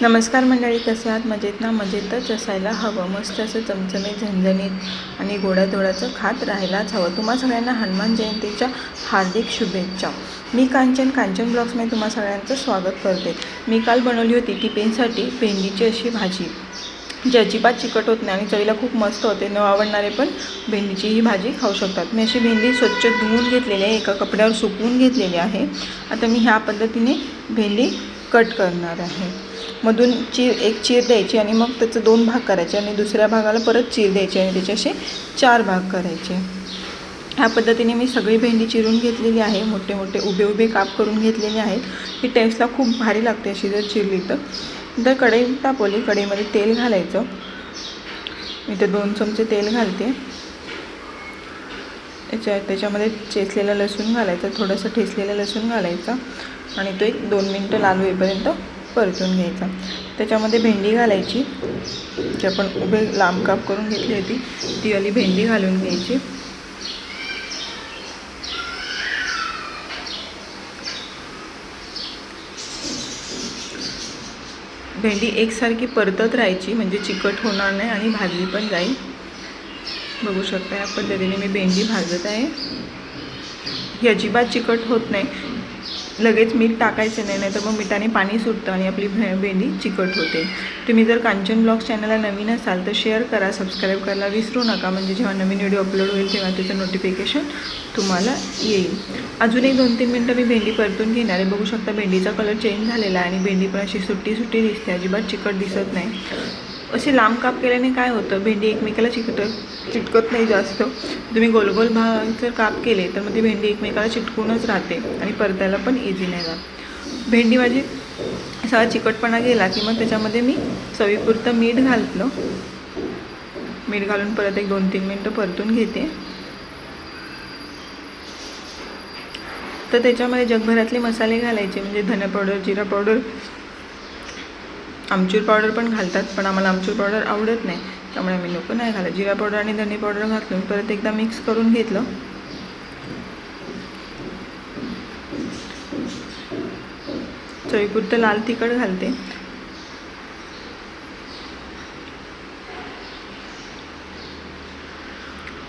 नमस्कार मंडळी कसे आहात? मजेत ना? मजेतच असायला हवं. मस्त असं चमचमीत झणझणीत आणि गोडाधोडाचं खात राहायलाच हवं. तुम्हा सगळ्यांना हनुमान जयंतीच्या हार्दिक शुभेच्छा. मी कांचन कांचन ब्लॉग्समध्ये तुम्हा सगळ्यांचं स्वागत करते. मी काल बनवली होती टिफिनसाठी भेंडीची अशी भाजी जी अजिबात चिकट होत नाही आणि चवीला खूप मस्त होते. न आवडणारे पण भेंडीची ही भाजी खाऊ शकतात. मी अशी भेंडी स्वच्छ धुवून घेतलेली आहे एका कपड्यावर सुकवून घेतलेली आहे. आता मी ह्या पद्धतीने भेंडी कट करणार आहे. मधून चीर एक चीर द्यायची आणि मग त्याचं दोन भाग करायचे आणि दुसऱ्या भागाला परत चीर द्यायची आणि त्याचे असे चार भाग करायचे. ह्या पद्धतीने मी सगळी भेंडी चिरून घेतलेली आहे. मोठे मोठे उभे उभे काप करून घेतलेले आहेत. ही टेस्टला खूप भारी लागते अशी जर चिरली तर. तर कढई तापवली. कढईमध्ये तेल घालायचं. मी ते दोन चमचे तेल घालते. त्याच्या त्याच्यामध्ये चेसलेलं लसूण घालायचं. थोडंसं ठेचलेलं लसूण घालायचं. आणि तो एक दोन मिनटं लाल होईपर्यंत परतून घ्यायचा. त्याच्यामध्ये भेंडी घालायची जी आपण उभे लांब काप करून घेतली होती ती वाली भेंडी घालून घ्यायची. भेंडी एकसारखी परतत राहायची म्हणजे चिकट होणार नाही आणि भाजली पण जाईल. बघू शकता या पद्धतीने मी भेंडी भाजत आहे. ही अजिबात चिकट होत नाही. लगेच मीठ टाकायचं नाही नाही तर मग मिठाने पाणी सुटतं आणि आपली भे भेंडी चिकट होते. तुम्ही जर कांचन ब्लॉग चॅनलला नवीन असाल तर शेअर करा सबस्क्राईब करायला विसरू नका. म्हणजे जेव्हा नवीन व्हिडिओ अपलोड होईल तेव्हा त्याचं नोटिफिकेशन तुम्हाला येईल. अजून एक दोन तीन मिनटं मी भेंडी परतून घेणार आहे. बघू शकता भेंडीचा कलर चेंज झालेला आहे आणि भेंडी पण अशी सुट्टी सुट्टी दिसते. अजिबात चिकट दिसत नाही. असे लांब काप केल्याने काय होतं? भेंडी एकमेकाला चिकट चिटकत नाही जास्त. तुम्ही गोलगोल भाग जर काप केले तर मग ती भेंडी एकमेकाला चिटकूनच राहते आणि परतायला पण इझी नाही जात. भेंडी माझी सगळा चिकटपणा गेला की मग त्याच्यामध्ये मी चवीपुरतं मीठ घालतलं मीठ घालून परत एक दोन तीन मिनटं परतून घेते. तर त्याच्यामध्ये जगभरातले मसाले घालायचे म्हणजे धने पावडर जिरा पावडर आमचूर पावडर पण घालतात पण आम्हाला आमचूर पावडर आवडत नाही. त्यामुळे आम्ही लोक नाही घालत. जिरा पावडर आणि धने पावडर घातलं परत एकदा मिक्स करून घेतलं. चवीपुरतं लाल तिखट घालते.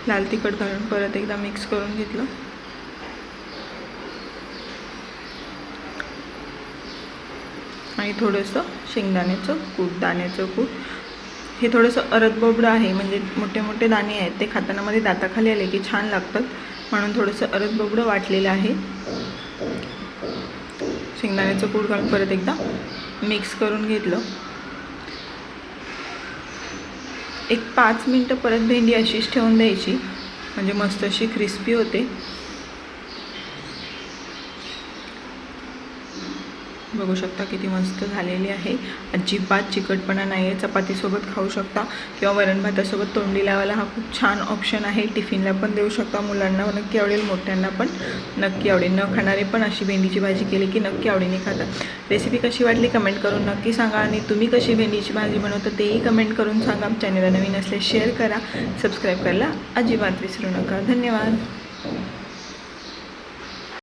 लाल तिखट घालून परत एकदा मिक्स करून घेतलं. आणि थोडंसं शेंगदाण्याचं कूट दाण्याचं कूट. हे थोडंसं अरदबोबडं आहे म्हणजे मोठे मोठे दाणे आहेत ते खाताना मध्ये दाताखाली आले की छान लागतात. म्हणून थोडंसं अरदबोबडं वाटलेलं आहे. शेंगदाण्याचं कूट घालून परत एकदा मिक्स करून घेतलं. एक पाच मिनटं परत भेंडी अशीच ठेवून द्यायची म्हणजे मस्त अशी क्रिस्पी होते. बघू शकता किती मस्त झालेली आहे. अजिबात चिकटपणा नाही आहे चपातीसोबत खाऊ शकता किंवा वरण भातासोबत तोंडी लावायला हा खूप छान ऑप्शन आहे. टिफिनला पण देऊ शकता. मुलांना नक्की आवडेल मोठ्यांना पण नक्की आवडेल. न खाणारे पण अशी भेंडीची भाजी केली की नक्की आवडीने खातात. रेसिपी कशी वाटली कमेंट करून नक्की सांगा आणि तुम्ही कशी भेंडीची भाजी बनवता तेही कमेंट करून सांगा. चॅनलला नवीन असल्यास शेअर करा. सबस्क्राईब करायला अजिबात विसरू नका. धन्यवाद.